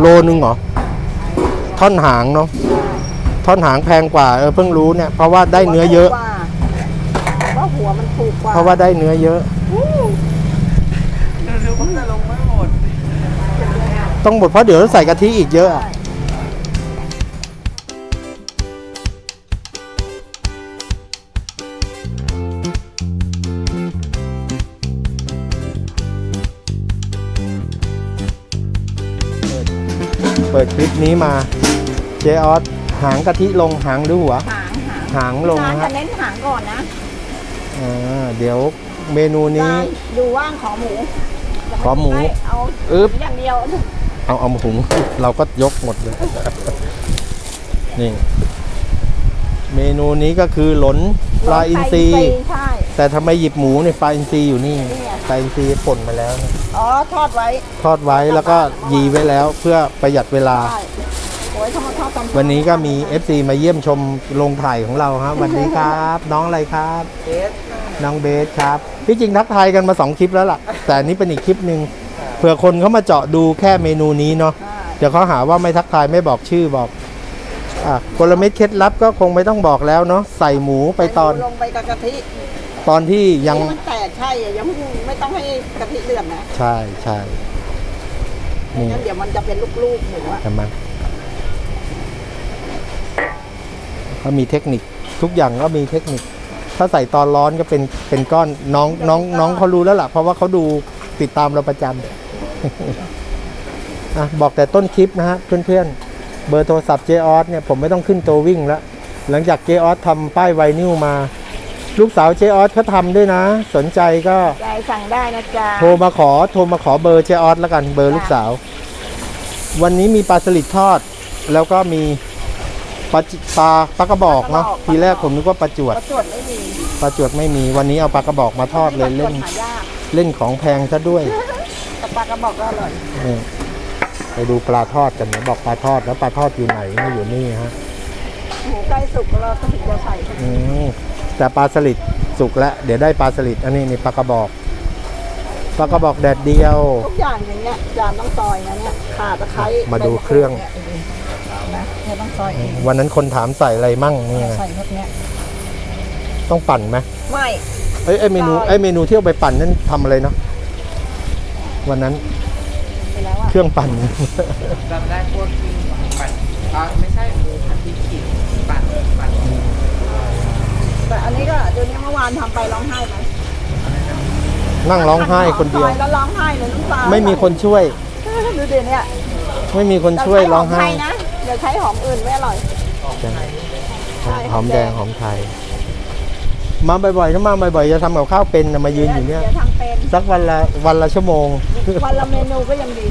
โลนึงเหรอ ท่อนหางเนาะ ท่อนหางแพงกว่าเออเพิ่งรู้เนี่ย เพราะว่าได้เนื้อเยอะว่าหัวมันถูกกว่าเพราะว่าได้เนื้อเยอะเดี๋ยวผมจะลงไม่หมดต้องหมดเพราะเดี๋ยวใส่กะทิอีกเยอะอะ นี้มาเจออสหางกะทิลงหางหรือหัว หางหางหางลงร้านนะจะฮะเน้นหางก่อนนะอ่าเดี๋ยวเมนูนี้ร้านดูว่างขอหมูขอหมูเอาอึ๊บ อย่างเดียวเอาเอาหุง เราก็ยกหมดเลย นี่ เมนูนี้ก็คือหลนปลาอินทรีไก่ใช่แต่ทำไมหยิบหมูเนี่ยปลาอินทรีอยู่นี่นี่ไงปลาอินทรีป่นมาแล้วนะอ๋อ ทอดไว้ ทอดไว้แล้วก็ยีไว้แล้วเพื่อประหยัดเวลาใช่โอ้ยทำไมทอดตำวันนี้ก็มี FC มาเยี่ยมชมโรงถ่ายของเราครับวันนี้ครับ น้องอะไรครับ เบสน้องเบสครับที่จริงทักทายกันมาสองคลิปแล้วล่ะ แต่อันนี้เป็นอีกคลิปหนึ่งเผื่อคนเขามาเจาะดูแค่เมนูนี้เนาะใช่เดี๋ยวเขาหาว่าไม่ทักทายไม่บอกชื่อบอกอะกลเม็ดเคล็ดลับก็คงไม่ต้องบอกแล้วเนาะใส่หมูไปตอน ลงไปกับกะทิตอนที่ยัง ให้มันแตก ใช่อะยังไม่ต้องให้กะทิเดือดนะใช่ใช่ไม่นี่งั้นเดี๋ยวมันจะเป็นลูกๆหมูอะใช่ไหมเขามีเทคนิคทุกอย่างก็มีเทคนิค ถ้าใส่ตอนร้อนก็เป็นเป็นก้อนน้องน้องน้องเขารู้แล้วล่ะ เพราะว่าเขาดูติดตามเราประจำ อะบอกแต่ต้นคลิปนะฮะเพื่อนๆ เบอร์โทรศัพท์เจออสเนี่ยผมไม่ต้องขึ้นตัววิ่งแล้ว หลังจากเจออสทำป้ายไวนิวมา ลูกสาวเจออสเขาทำด้วยนะ สนใจก็ยายสั่งได้นะจ๊ะโทรมาขอโทรมาขอเบอร์เจออสแล้วกันเบอร์ลูกสาว วันนี้มีปลาสลิดทอด แล้วก็มีปลาจิปลาปลากระบอกเนาะทีแรกผมนึกว่าปลาจวดประจวดไม่มีปลาจวดไม่มี วันนี้เอาปลากระบอกมาทอดเลยเล่นหายากเล่นของแพงซะด้วยแต่ปลากระบอกก็อร่อยนี่ไปดูปลาทอดกันนะบอกปลาทอดแล้วปลาทอดอยู่ไหนไม่อยู่นี่ฮะหมูใกล้สุกเราก็ถึงจะใส่อืม แต่ปลาสลิดสุกแล้วเดี๋ยวได้ปลาสลิดอันนี้นี่ปลากระบอกปลากระบอกแดดเดียว ทุกอย่างอย่างเงี้ยจานต้องซอยนะเนี่ยข่าตะไคร้มาดูเครื่องเนี่ยนะเนี่ยต้องซอยเองวันนั้นคนถามใส่อะไรมั่งนี่ไงใส่พวกเนี้ยต้องปั่นไหมไม่เอ้ยไอยเมนูใช่ไอยเมนูที่เอาไปปั่นนั่นทำอะไรเนาะวันนั้นไปแล้วอะเครื่องปั่น จำได้พวกที่ปั่นอ่าไม่ใช่หมูผัดพริกขิงปั่นปั่น แต่อันนี้ก็เดี๋ยวนี้เมื่อวานทำไปร้องไห้ไหมนั่งร้องไห้คนเดียวซอแล้วร้องไห้เลยน้ำตาไม่มีคนช่วย ดูเดี๋ยวนี้ไม่มีคนช่วยร้องไห้เาใช้มไทยนะเดี๋ยวใช้หอมอื่นไม่อร่อย ใช่หอมแดง หอมไทย มาบ่อยๆถ้ามาบ่อยๆจะทำกับข้าวเป็นนะมายืนอยู่เนี่ยเดี๋ยวทำเป็นสักวันละวันละชั่วโมง วันละเมนูก็ยังดี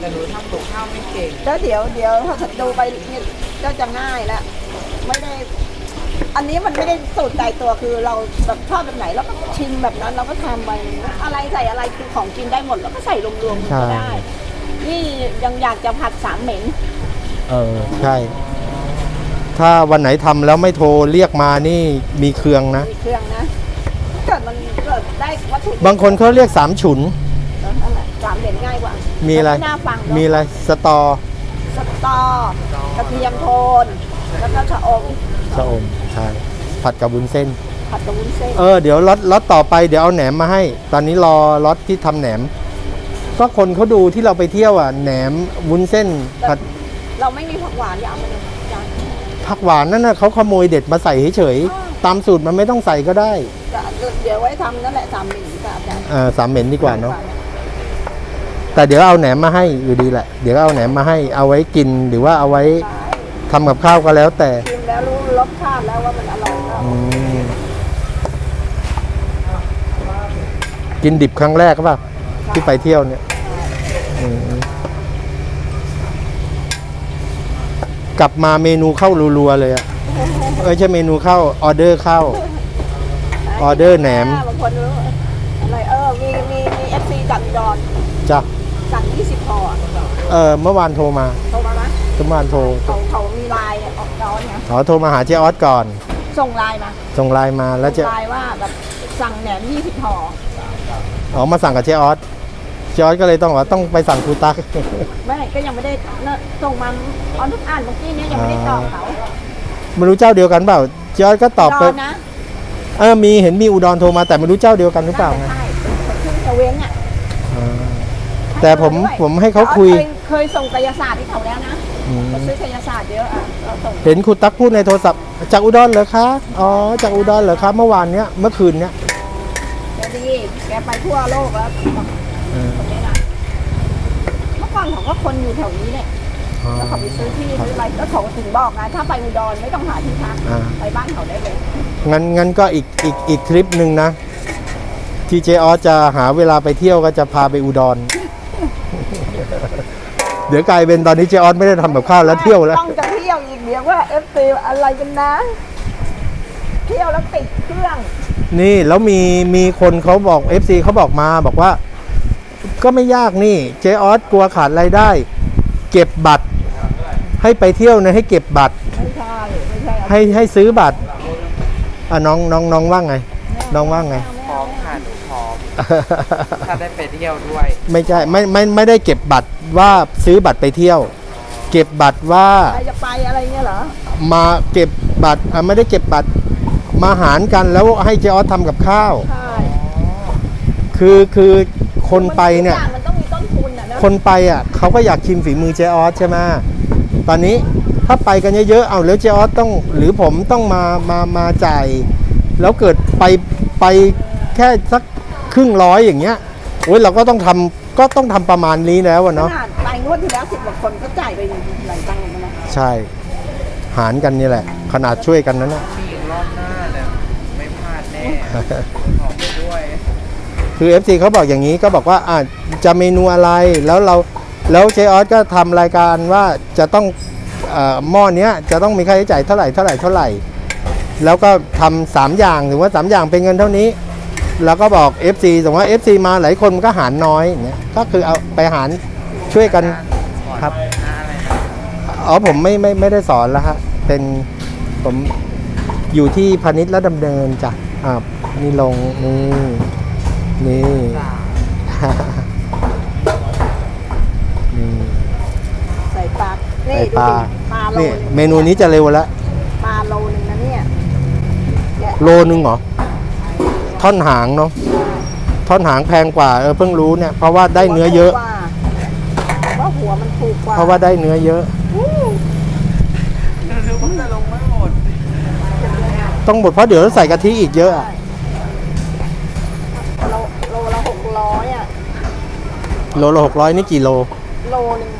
แต่หนูทำกับข้าวไม่เก่งแล้วเดี๋ยวเดี๋ยวถ้าดูไปเนี่ยก็จะง่ายแล้ว ไม่ได้ อันนี้มันไม่ได้สูตรตายตัวคือเราแบบชอบแบบไหนเราก็ชิมแบบนั้นเราก็ทำไปอะไรใส่อะไรคือของกินได้หมดเราก็ใส่รวมๆใช่ก็ได้ นี่ยังอยากจะผัดสามเหม็นเออใช่ ถ้าวันไหนทำแล้วไม่โทรเรียกมานี่มีเครื่องนะ มีเครื่องนะเกิดมันเกิดได้วัตถุดิบางคนเขาเรียกสามฉุนนั่นแหละสามเหม็นง่ายกว่า มีอะไรแต่น่าฟังเนอะมีอะไรสตอ สตอกระเทียมโทน แล้วก็ชะอมชะอมใช่ผัดกับวุ้นเส้น ผัดกับวุ้นเส้น เออเดี๋ยวล็อตล็อตต่อไปเดี๋ยวเอาแหนมมาให้ ตอนนี้รอล็อตที่ทำแหนม ก็คนเขาดูที่เราไปเที่ยวอะแหนมวุ้นเส้นผัดเราไม่มีผักหวานอย่าเอามาเลยจานผักหวานนั่นน่ะเขาขโมยเด็ดมาใส่เฉยๆตามสูตรมันไม่ต้องใส่ก็ได้จะเดี๋ยวไว้ทำนั่นแหละสามเหม็นกับอาจารย์เออสามเหม็นดีกว่าเนาะแต่เดี๋ยวเอาแหนมมาให้อยู่ดีแหละ เดี๋ยวเอาแหนมมาให้เอาไว้กินหรือว่าเอาไว้ ทำกับข้าวก็แล้วแต่ชิมแล้วรู้รสชาติแล้วว่ามันอร่อยแล้วอืมกินดิบครั้งแรกก็ป่ะที่ไปเที่ยวเนี่ยอืมกลับมาเมนูเข้ารัวๆเลยอะเออใช่เมนูเข้าออเดอร์เข้า ออเดอร์แหนม บางคนรู้อะไรเออมีมีมีเอฟซีจากอุดอนจ้ะสั่ง20ห่อเออเมื่อวานโทรมาโทรมาไหมเมื่อวานโทร เขาเขามีไลน์ ออกดอนไงขอโทรมาหาเจ๊ออสก่อน ส่งไลน์มาส่งไลน์มาแล้วส่จะงไลน์ว่าแบบสั่งแหนม20ห่ออ๋อมาสั่งกับเจ๊ออสเจออสก็เลยต้องว่าต้องไปสั่งครูตัก ไม่ก็ยังไม่ได้เนอะส่งมาออนทุกอ่านเมื่อกี้เนี้ยยังไม่ได้ตอบเขาไม่รู้เจ้าเดียวกันเปล่าเจออสก็ตอบไปรนะเออมีเห็นมีอุดรโทรมาแต่ไม่รู้เจ้าเดียวกันหรือเปล่าไงใช่ขึ้นจะเว้งอะอ่าแต่ผมผมให้เขาคุยเคเคยส่งกายศาสตร์ที่เขาแล้วนะ อืมเขาซื้อกายศาสตร์เยอะอะเราส่งเห็นครูตักพูดในโทรศัพท์จากอุดรเหรอคะ อ๋อ จากอุดรเหรอคะ เมื่อวานเนี้ย เมื่อคืนเนี้ยแกดีแกไปทั่วโลกแล้วคนนี้นะเมื่อก่อนเขาก็คนอยู่แถวนี้เนี่ยอ๋อแล้วเขาไปซื้อที่ซื้ออะไรแล้วเขาถึงบอกนะถ้าไปอุดรไม่ต้องหาที่พักอ่าไปบ้านเขาได้เลยงั้นงั้นก็อีกอีกอีกคลิปหนึ่งนะ ที่เจออสจะหาเวลาไปเที่ยวก็จะพาไปอุดร เดี๋ยวกลายเป็นตอนนี้เจออสไม่ได้ทำแบบข้าวแล้วเที่ยวแล้ว ต้องจะเที่ยวอีกเดี๋ยวว่าเอฟซีอะไรกันนะ เที่ยวแล้วติดเครื่อง นี่แล้วมีมีคนเขาบอก FC เขาบอกมาบอกว่า ก็ไม่ยากนี่ เจออสกลัวขาดรายได้ เก็บบัตร ให้ไปเที่ยวนะให้เก็บบัตร ไม่ใช่ไม่ใช่เอาให้ให้ซื้อบัตรอะน้องน้องน้องว่าไง น้องว่าไงพร้อมค่ะหนูพร้อม ถ้าได้ไปเที่ยวด้วย ไม่ใช่ไม่ไม่ไม่ได้เก็บบัตรว่าซื้อบัตรไปเที่ยว เก็บบัตรว่าใครจะไปอะไรเงี้ยเหรอ มาเก็บบัตรอะไม่ได้เก็บบัตรมาหารกันแล้วให้เจออสทำกับข้าว ใช่คือคือคนไปเนี่ย ทุกอางมันต้องมีต้นทุนอะนะคนไปอะเขาก็อยากชิมฝีมือเจออสใช่ไหมตอนนี้ถ้าไปกันเยอะๆ เอาแล้วเจออสต้อง หรือผมต้องมามามาจ่าย แล้วเกิดไปไปแค่สัก ครึ่งร้อยอย่างเงี้ยโอ้ยเราก็ต้องทำก็ต้องทำประมาณนี้แล้วอะขเนาะนาดไปงวดที่แล้วสิบกว่าคนก็จ่ายไปหลายตังค์เหมือนกันนะใช่ หารกันนี่แหละ ขนาดช่วยกันนั้นนะมีอีกรอบหน้าเนี่ยไม่พลาดแน่ขอไปด้วยคือ FC เขาบอกอย่างนี้ก็บอกว่าอะจะเมนูอะไรแล้วเราแล้วเจออสก็ทำรายการว่าจะต้องเอ่อหม้อเนี้ยจะต้องมีค่าใช้จ่ายเท่าไหร่เท่าไหร่เท่าไหร่ แล้วก็ทำสามอย่างถือว่าสามอย่างเป็นเงินเท่านี้ แล้วก็บอก FC สมมติว่า FC มาหลายคนมันก็หารน้อยอย่างเงี้ยก็คือเอาไปหารช่วยกันครับอะไรนะอ๋อผมไม่ไม่ไม่ได้สอนแล้วฮะเป็นผมอยู่ที่พาณิชย์และดำเนินจ้ะอ่านี่ลงนี่นี่จ้านี่ใส่ปลานี่ไอปลาดูดิปลาโลนี่นึงเมนูนี้จะเร็วแล้วปลาโลนึงนะเนี่ยเนี่ยโลนึงเหรอ ท่อนหางเนาะท่อนหางแพงกว่าเออเพิ่งรู้เนี่ยเพราะว่าได้เนื้อเยอะหัวถูกกว่าว่าหัวมันถูกกว่าเพราะว่าได้เนื้อเยอะอู้รู้ว่าจะลงไม่หมดต้องหมดเพราะเดี๋ยวใส่กะทิอีกเยอะอะโลโลละหกร้อยอะโลละหกร้อยนี่กี่โล โลนึง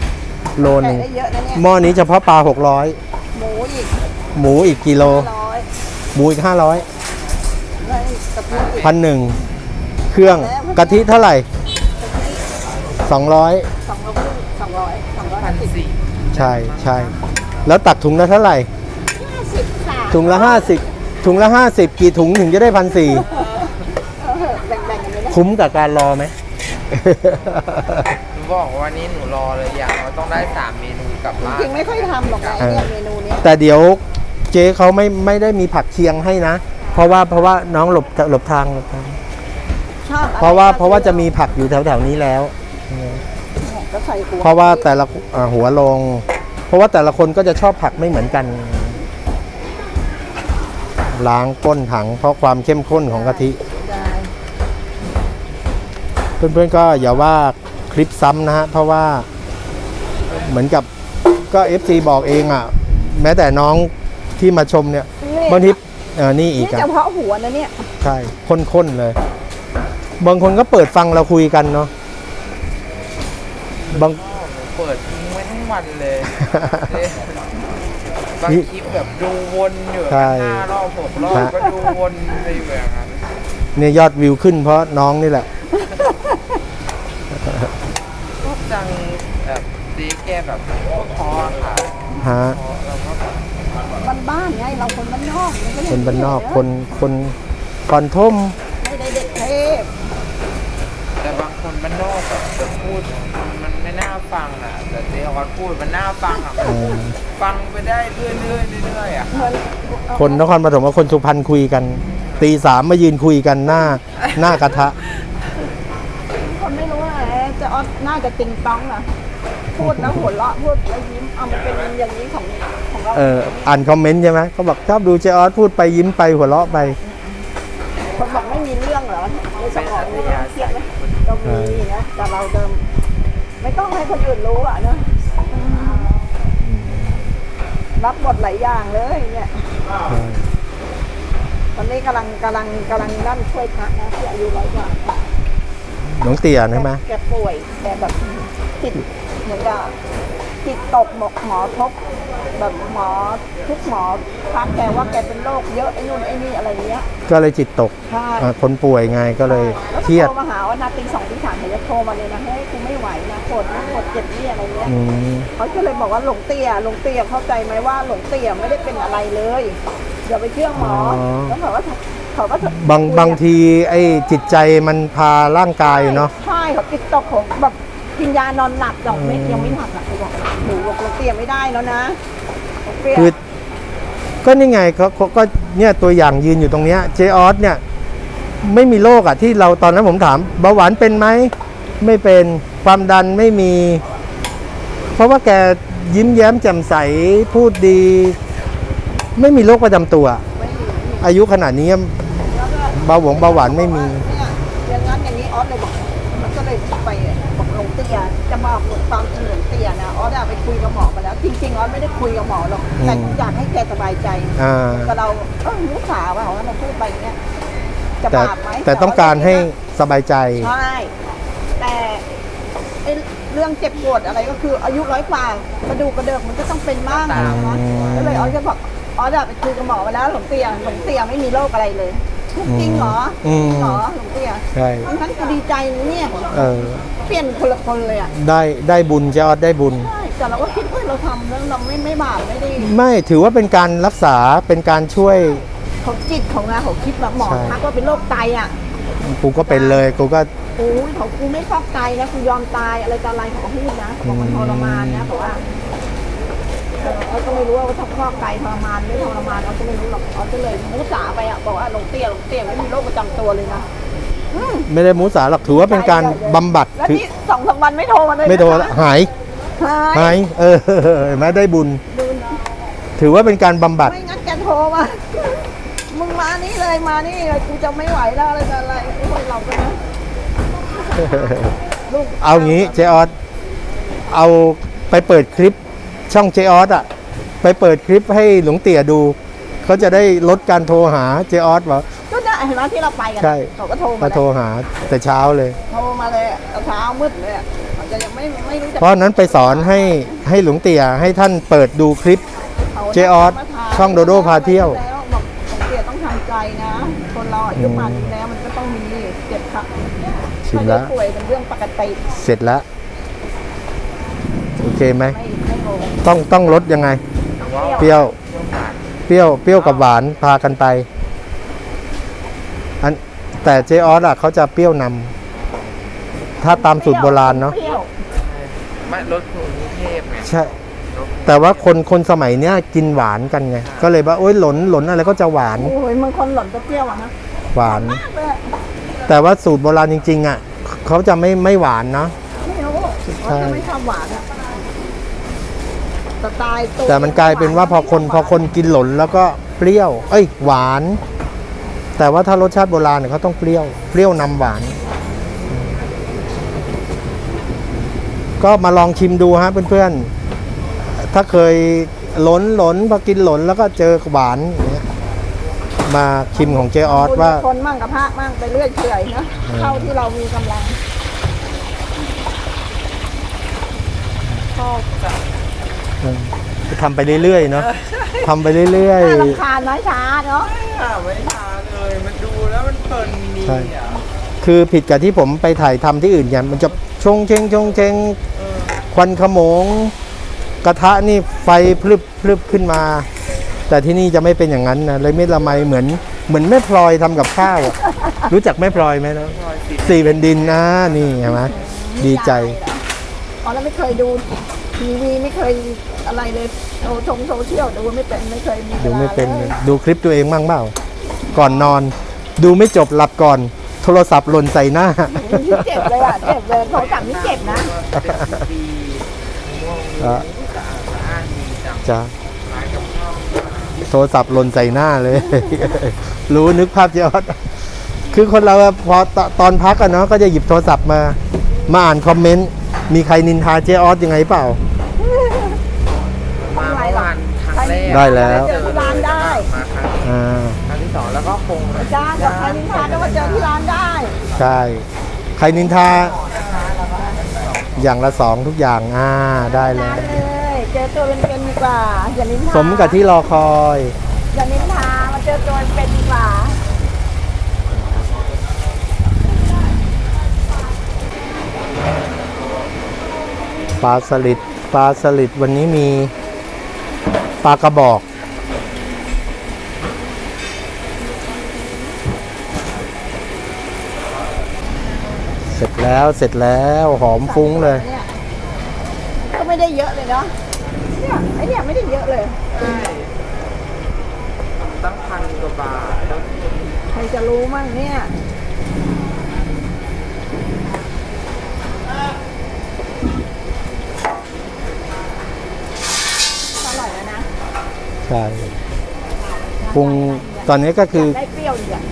โลหนึ่งได้เยอะนะเนี่ยหม้อนี้เฉพาะปลาหกร้อยหมูอีกหมูอีกกี่โล ร้อยหมูอีกห้าร้อยแล้วกะปิอีก พันหนึ่งเครื่องกะทิเท่าไหร่สองร้อยสองร้อยสองร้อยสองร้อยพัห้านสิบสี่ใช่ใช่แล้วตักถุงละเท่าไหร่ห้าสิบค่ะถุงละห้าสิบถุงละห้าสิบกี่ถุงถึงจะได้พันสี่เออแบ่งๆกันเลยนะคุ้มกับการรอไหมหนูบอกว่านี่หนูรอเลยอย่างเราต้องได้สามเมนูกลับบ้านจริงๆไม่ค่อยทำหรอกนะไอ้เนี่ยเมนูเนี้ยแต่เดี๋ยวเจ๊เขาไม่ไม่ได้มีผักเคียงให้นะ เพราะว่าเพราะว่าน้องหลบหลบทางหลบทาง ชอบอไเพราะว่าเพราะว่าจะมีผักอยู่แถวแถวๆนี้แล้วเนี่ยก็ใส่หัวเพราะว่าแต่ละอ่าหัวลง เพราะว่าแต่ละคนก็จะชอบผักไม่เหมือนกัน ล้างก้นถังเพราะความเข้มข้นของกะทิ ได้เพื่อนๆก็อย่าว่าคลิปซ้ำนะฮะ เพราะว่าเหมือนกับก็ FC บอกเองอะ แม้แต่น้องที่มาชมเนี่ยบางทีเออนี่อีนี่กอะเฉพาะหัวนะเนี่ย ใช่ข้นๆเลย บางคนก็เปิดฟังเราคุยกันเนาะบางหนูเปิดทิ้งไว้ทั้งวันเลยบางคลิปแบบดูวนอยู่ใช่ห้ารอบหกรอบก็ดูวนไปอยู่อย่างนั้นเนี่ยยอดวิวขึ้นเพราะน้องนี่แหละ ชอบจังแบบดีแกแบบพอค่ะฮะพอเราก็แบบ บ้านบ้านๆไงเราคนบ้านนอกมัก็คนบ้านนอกเยคนคนคอนทมไม่ได้เด็กเทพแต่บางคนมันนอกแบบจะพูดมันไม่น่าฟังอะ แต่เจ๊ออสพูดมันน่าฟังอะมันเออฟังไปได้เรื่อยๆเรื่อยๆอะเหมือนคนนครปฐมกับคนสุพรรณคุยกัน ตีสามมายืนคุยกันหน้าหน้ากระทะคนไม่รู้ว่าจะออสน่าจะติงต้องนะ พูดแล้วหัวเราะพูดแล้วยิ้มเอามันเป็นอย่างนี้ของของเราเอออ่านคอมเมนต์ใช่ไหมเขาบอกชอบดูเจออสพูดไปยิ้มไปหัวเราะไปคนบอกไม่มีเรื่องเหรอในสมองไม่ต้องเครียดไหมก็มีนะแต่เราเดิมไม่ต้องให้คนอื่นรู้อะเนอะรับบทหลายอย่างเลยเนี่ยตอนนี้กำลังกำลังกำลังนั่นช่วยพระนะที่อายุร้อยกว่าหลวงเตี่ยใช่ไหมแกป่วยแกแบบจิตเหมือนกับจิตตกหมกหมอทบแบบหมอทุกหมอทักแกว่าแกเป็นโรคเยอะไอ้นู่นไอ้นี่อะไรเงี้ย ก็เลยจิตตกใช่อ่าคนป่วยไงก็เลยแล้วเคก็รียดโทรมาหาว่านาตีสองตีสามเดี๋ยวจะโทรมาเลยนะเฮ้ยกูไม่ไหวนะปวดนะปวดเจ็บนี่อะไรเงี้ย อืม เขาก็เลยบอกว่าหลงเตี้ยหลงเตี้ยเข้าใจไหมว่าหลงเตี้ยไม่ได้เป็นอะไรเลยอย่าไปเชื่อหมอแล้วเขาก็เขาก็บางบางทีไอ้จิตใจมันพาร่างกายเนาะ ใช่เขาจิตตกของแบบ กินยานอนหลับดอกเม็ดยังไม่หลับอะเขาบอกหนูบอกหลงเตี้ยไม่ได้แล้วนะหลงเตี้ยคือก็นี่ไงเขาเขาก็เนี่ยตัวอย่างยืนอยู่ตรงเนี้ยเจออสเนี่ย ไม่มีโรคอะที่เราตอนนั้นผมถามเบาหวานเป็นไหมไม่เป็นความดันไม่มี เพราะว่าแกยิ้มแย้มแจ่มใสพูดดี ไม่มีโรคประจำตัวไม่มีอายุขนาดนี้แล้วก็เบาหวงเบาหวานไม่มี จริงๆออสไม่ได้คุยกับหมอหรอกแต่อืมอยากให้แกสบายใจอ่าก็เราเออรู้ข่าวว่าของเราพูดไปอย่างเงี้ยจะแต่บาปไหมแต่ต้องการให้สบายใจ ใช่แต่ไอ้เรื่องเจ็บปวดอะไรก็คือ อายุร้อยกว่ากระดูกกระเดิกมันก็ต้องเป็นบ้างอืมนะก็เลยออสก็บอกออสอะไปคุยกับหมอมาแล้วหลงเตี้ยหลงเตี้ยไม่มีโรคอะไรเลยจริงเหรออืมจริงเหรอหลงเตี้ยใช่งั้นกูดีใจนะเนี่ยเออเปลี่ยนคนละคนเลยอะได้ได้บุญเจออสได้บุญ ใช่แต่เราก็คิดว่า เราทำแล้วเราไม่ไม่บาปไม่ได้ไม่ถือว่าเป็นการรักษาเป็นการช่วยเขาจิตของงานเขาคิดแบบหมอใช่ทักว่าเป็นโรคไตอะกูก็เป็นเลยกูก็โอ้ยเขากูไม่ฟอกไตนะกูยอมตายอะไรต่ออะไรเขาพูดนะเขาบอกมันทรมานนะเพราะว่าเออเขาก็ไม่รู้ว่าถ้าฟอกไตทรมานไม่ทรมานเขาก็ไม่รู้หรอกเขาก็เลยมุสาไปอะบอกว่าหลงเตี้ยหลงเตี้ยไม่มีโรคประจำตัวเลยนะอืมไม่ได้มุสาหรอกถือว่าเป็นการบำบัดแล้วถือที่สองสามวันไม่โทรมาเลยไม่โดนละหาย หาหายยเออเห็นไหมได้บุญ ดูนะถือว่าเป็นการบำบัด ไม่งั้นแกโทรมา มึงมานี่เลยมานี่เลยกูจะไม่ไหวแล้วอะไรต่ออะไรโอ้ยเราก็นะลูกเอางี้เจออสเอาไปเปิดคลิปช่องเจออสอะไปเปิดคลิปให้หลวงเตี่ยดู เขาจะได้ลดการโทรหาเจออสว่า ก็ได้เห็นไหมที่เราไปกันใช่ เขาก็โทรมามาโทรหาแต่เช้าเลย โทรมาเลยเช้ามืดเลยอะเขา จะยังไม่ไม่รู้จักเพราะฉะนั้นไปสอนให้ให้หลวงเตี่ยให้ท่านเปิดดูคลิปขาเจ๊ออสมาถามช่องโดโดพาเที่ยวแล้วบอกของเกียต้องทำใจนะ คนเราอายุป่านนี้แล้วมันก็ต้องมีเจ็บครับชิมไม่แล้ได้วป่วยเป็นเรื่องปกติเสร็จแล้วโอเคไหมไม่ไม่โง่ต้องต้องลดยังไงเปรี้ยวเปรี้ยว เปรี้ยวเปรี้ยวกับหวานพากันไปอันแต่เจออสอะเขาจะเปรี้ยวนำ ถ้าตามสูตรโบราณเนาะปรี้ยวไม่รถภูมิเทพไงใช่ แต่ว่าคนคนสมัยเนี้ยกินหวานกันไง ก็เลยว่าโอ๊ยหลนหลนอะไรก็จะหวานโอ้ยมันคนหล่นจะเปรี้ยวอะนะหวาน มากเลยอะแต่ว่าสูตรโบราณจริง ๆ อะเขาจะไม่ไม่หวานเนาะ ไม่รู้เขาจะไม่ชอบหวานอะสไตล์วแต่มันกลายเป็นว่าพอคนพอคนกินหลนแล้วก็เปรี้ยว เอ้ยหวาน แต่ว่าถ้ารสชาติโบราณเนี่ยเขาต้องเปรี้ยว เปรี้ยวนำหวาน ก็มาลองชิมดูฮะเพื่อนๆ ถ้าเคยหลนหลนพอกินหลนแล้วก็เจอหวานอย่างเงี้ยมาชิมของเจออสว่าคนมั่งกับพระมั่งไปเรื่อยเฉอยนะเท่าที่เรามีกำลังชอบจังเออทำไปเรื่อยๆเนาะทำไปเรื่อย น่าๆรำคาญน้อยช้าเนาะ ไม่ค่ะไม่ทาเลย มันดูแล้วมันเพลินดีใช่ อะ คือผิดกับที่ผมไปถ่ายทำที่อื่นไงมันจะชงเชงชงเชงเออควันขโมง กระทะนี่ไฟพลึบพลึบขึ้นมา แต่ที่นี่จะไม่เป็นอย่างนั้นนะเลยไม่ละไมเหมือน เหมือนแม่พลอยทำกับข้าวอะรู้จักแม่พลอยไหมนะพลอยสีสี่แผ่นดินนะนี่เห็นไหมดีใจอ๋อแล้วไม่เคยดูทีวีไม่เคยอะไรเลยโซชงโซเชียลดูไม่เป็นไม่เคยมีวลาดูไม่เป็นลยดูคลิปตัวเองบ้างเปล่าก่อนนอน ดูไม่จบหลับก่อนโท รศัพท์หล่นใส่หน้า เจ็บเลยอะ เจ็บเลยโทรศัพท์นี่เจ็บนะ ดีม่วงมีอะ สะอาดสะอ้านดีจังจ้ะขายกับข้าวโทรศัพท์หล่นใส่หน้าเลย รู้นึกภาพเจ๊ออดคือคนเราอะพอตตอนพักอะเนาะก็จะหยิบโทรศัพท์มา มาอ่านคอมเมนต์ มีใครนินทาเจ๊ออสยังไงเปล่า มาเมื่อวานครั้งแรกได้แล้ว เจอที่ร้านได้ มาครั้ง อ่าครั้งที่สอง แล้วก็คงจ้ากับใครนินทาก็มาเจอที่ร้านได้ใช่ ใครนินทา อย่างละสองทุกอย่าง อ่า ได้แล้ร้าวนเลยเจอตัวเป็นๆดีกว่าอย่านินทาสมกับที่รอคอย อย่านินทามาเจอตัวเป็นๆดีกว่าปลาสลิด ปลาสลิดวันนี้มีปลากระบอก สร็จแล้วเสร็จแล้วหอมฟุ้งเลยเนี่ยก็ไม่ได้เยอะเลยเนาะเนี่ยไอเนี่ยไม่ได้เยอะเลยใช่ตั้งพันกว่าบาทแล้วใครจะรู้มั่งเนี่ยอร่อยแล้วนะ ใช่ปรุงตอนนี้ก็คือได้เปรี้ยวดีอะ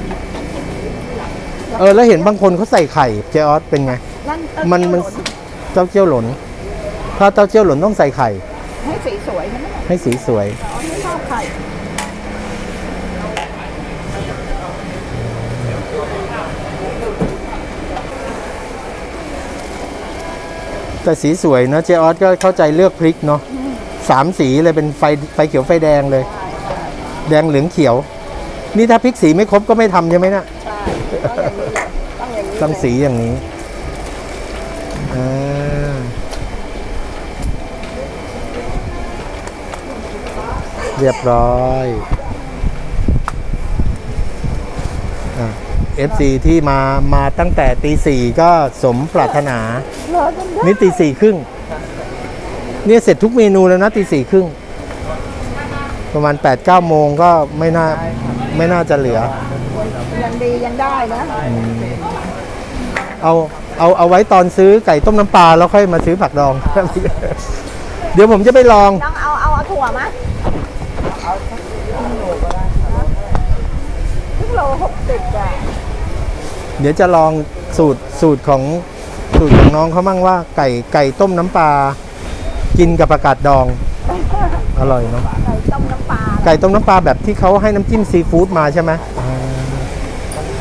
เออแล้วเห็นบางคนเขาใส่ไข่เจออสเป็นไงนั่นเต้ามันเจี้ยวมันหล่เต้าเจี้ยวหล่นถ้าเต้าเจี้ยวหล่นต้องใส่ไข่ ให้สีสวยใช่ไหมให้สีสวยอ๋อไม่ชอบไข่แต่สีสวยนะเจออสก็เข้าใจเลือกพริกเนาะสามสีเลยเป็นไฟไฟเขียวไฟแดงเลย แดงเหลืองเขียว นี่ถ้าพริกสีไม่ครบก็ไม่ทำใช่ไหมเนะใช่ ต้องอย่างนี้เลยต้องอย่างนี้ต้องสีอย่างนี้อ่าเรียบร้อยเอฟซีที่มามาตั้งแต่ตีสี่ก็สมปรารถนาเหลือจนได้นี่ตีสี่ครึ่ง เนี่ยเสร็จทุกเมนูแล้วนะตีสี่ครึ่ง ประมาณ8ปดเก้าโมงก็ไม่น่า ไม่น่าจะเหลือ ยังดียังได้นะเอาเอาเอาไว้ตอนซื้อไก่ต้มน้ำปลาแล้วค่อยมาซื้อผักดอง เดี๋ยวผมจะไปลองต้องเอาเอาเอาถั่วมะครึ่งโลหกสิบอะเดี๋ยวจะลองสูตรสูตรของสูตรของน้องเขามั่งว่าไก่ไก่ต้มน้ำปลากินกับผักกาดดอง อร่อยเนาะไก่ต้มน้ำปลาไก่ต้มน้ำปลาแบบที่เขาให้น้ำจิ้มซีฟู้ดมาใช่ไหม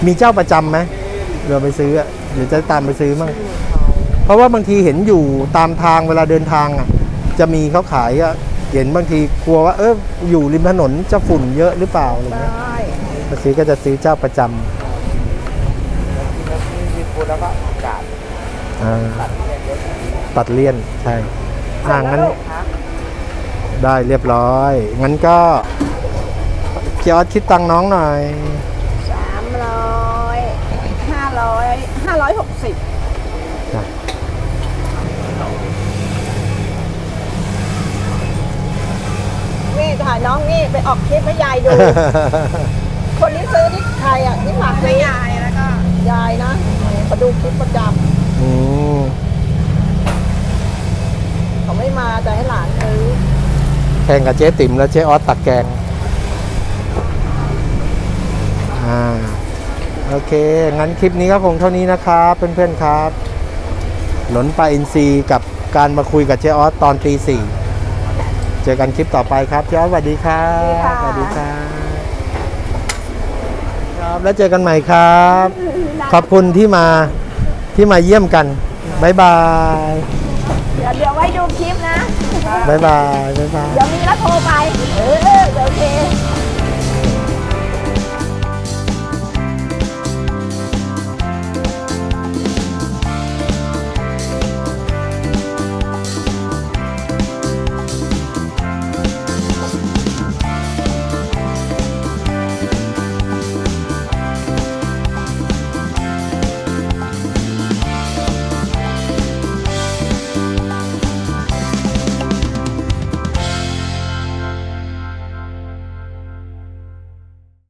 มีเจ้าประจำไหมเราไปซื้ออะเดี๋ยวจะตามไปซื้อมั่งเพราะว่าบางทีเห็นอยู่ตามทางเวลาเดินทางอะ จะมีเขาขายอะเห็นบางทีกลัวว่า เอออยู่ริมถนนจะฝุ่นเยอะหรือเปล่าอะไรไดเงี้ย้มาซื้อก็จะซื้อเจ้าประจำมีซีฟู้ดแล้วก็อากาศอ่าตัดเลี่ยนใช่อ่างั้น ได้เรียบร้อย งั้นก็เกียร์คิดตังค์น้องหน่อย สามร้อยห้าร้อยห้าร้อยหกสิบจ้ะนี่ถ่ายน้องนี่ไปออกคลิปให้ยายดู คนที่ซื้อที่ใครอะที่ฝากให้ยายแล้วก็ ยายนะมาดูคลิปประจ อืมำเขาไม่มาแต่ให้หลานซื้อ แข่งกับเจ๊ติ๋มแล้วเจ๊ออสตักแกงอ่าโอเค งั้นคลิปนี้ก็คงเท่านี้นะครับเพื่อนๆครับ หลนปลาอินซีกับการมาคุยกับเจ๊ออสตอนตีสี่เจอกันคลิปต่อไปครับเจ๊ออสสวัสดีครับสวัสดีค่ะครับครับแล้วเจอกันใหม่ครับ ขอบคุณที่มาที่มาเยี่ยมกัน บ๊ายบาย เดี๋ยวเดี๋ยวไว้ดูคลิปนะ บ๊ายบายบ๊ายบาย เดี๋ยวมีแล้วโทรไป เออเดี๋ยวโอเค